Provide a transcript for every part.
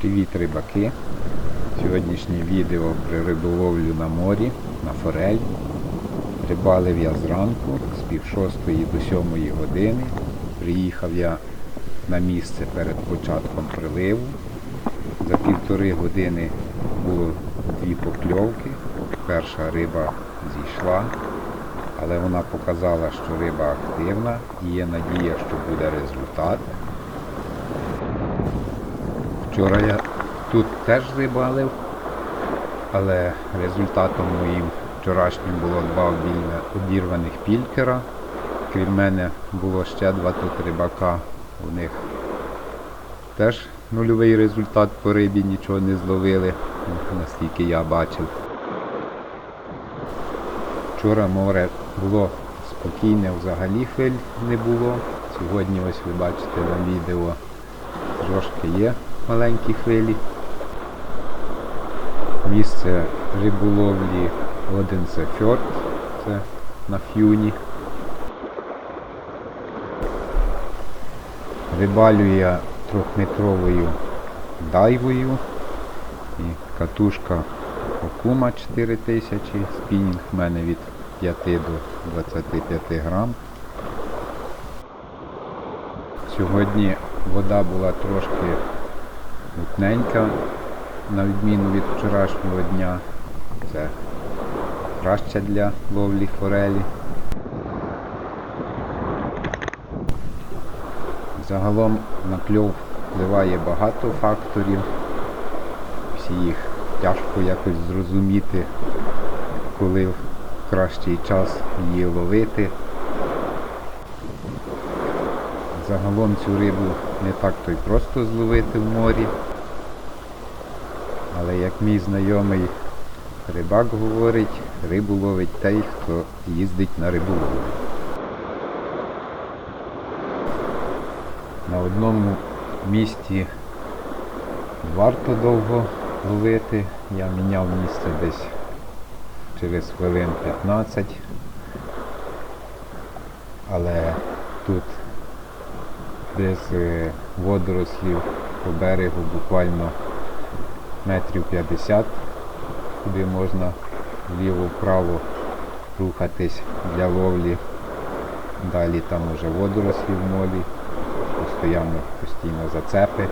Привіт рибаки! Сьогоднішнє відео про риболовлю на морі, на форель. Рибалив я зранку з пів шостої до сьомої години. Приїхав я на місце перед початком приливу. За півтори години було дві покльовки. Перша риба зійшла, але вона показала, що риба активна і є надія, що буде результат. Вчора я тут теж рибалив, але результатом моїм вчорашнім було два обірваних пількера. Крім мене було ще два тут рибака. У них теж нульовий результат по рибі, нічого не зловили, наскільки я бачив. Вчора море було спокійне, взагалі хвиль не було. Сьогодні ось ви бачите на відео трошки є маленькі хвилі. Місце риболовлі Оденце Фьорд, це на фюні. Рибалю я трьохметровою дайвою і катушка Окума 4000, спінінг в мене від 5 до 25 грам. Сьогодні вода була трошки мутненька, на відміну від вчорашнього дня. Це краще для ловлі форелі. Загалом на кльов впливає багато факторів. Всі їх тяжко якось зрозуміти, коли в кращий час її ловити. Загалом цю рибу не так то й просто зловити в морі. Але як мій знайомий рибак говорить, рибу ловить той, хто їздить на риболовлю. На одному місці варто довго ловити. Я міняв місце десь через хвилин 15. Але тут десь е, водорослів по берегу буквально метрів 50, куди можна вліво-вправо рухатись для ловлі. Далі там уже водорослі в молі, постійно, постійно зацепи.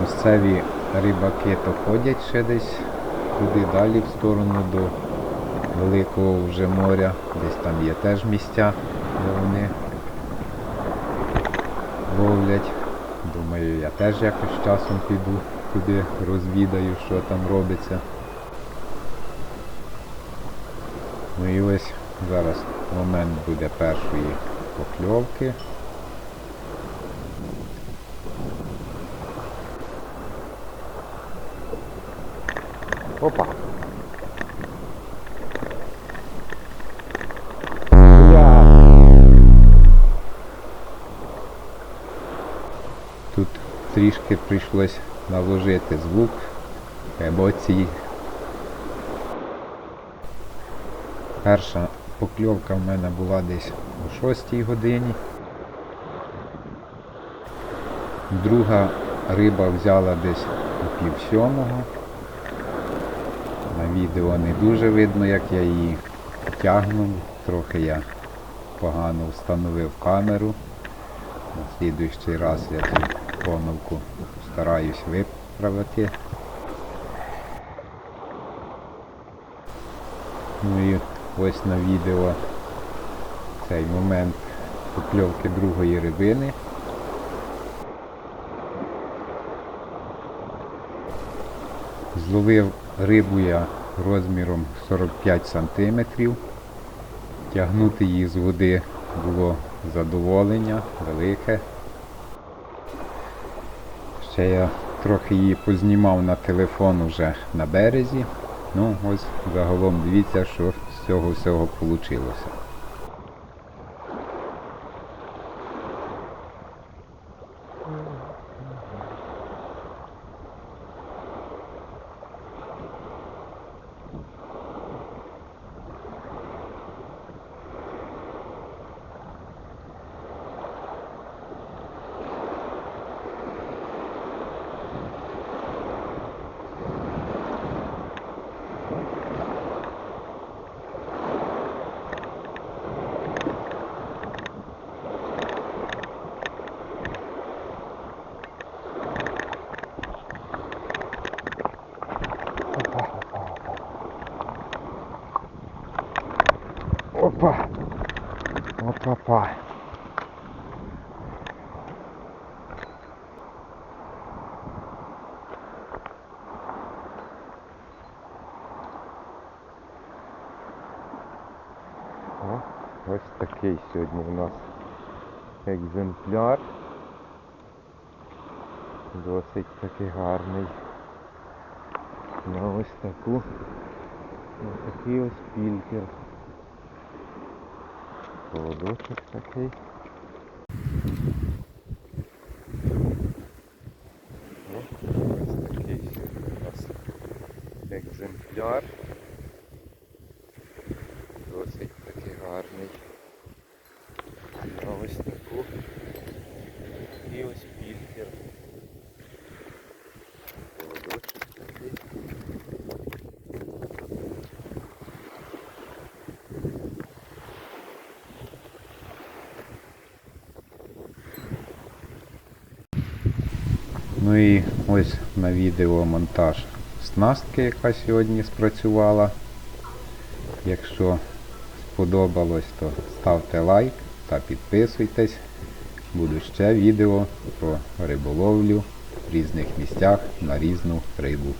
Місцеві рибаки то ходять ще десь туди далі в сторону до великого вже моря. Десь там є теж місця, де вони ловлять. Думаю, я теж якось часом піду туди, розвідаю, що там робиться. Ну і ось зараз момент буде першої покльовки. Опа! Тут трішки прийшлось наложити звук, емоції. Перша покльовка в мене була десь о 6 годині. Друга риба взяла десь о пів сьомого. На відео не дуже видно, як я її тягнув. Трохи я погано встановив камеру. На слідуючий раз я цю помилку стараюсь виправити. Ну і ось на відео цей момент покльовки другої рибини. Зловив рибу я розміром 45 см. Тягнути її з води було задоволення велике. Ще я трохи її познімав на телефон уже на березі. Ну ось загалом дивіться, що з цього всього вийшло. Опа. О, ось такий сьогодні у нас екземпляр. Досить таки гарний. На ось таку. Ось такий ось пількер. Холодочок такий. О, ось такий сьогодні у нас екземпляр. Досить таки гарний. На ось таку. І ось пількер. Холодочок такий. Ну і ось на відео монтаж снастки, яка сьогодні спрацювала. Якщо сподобалось, то ставте лайк та підписуйтесь. Буду ще відео про риболовлю в різних місцях на різну рибу.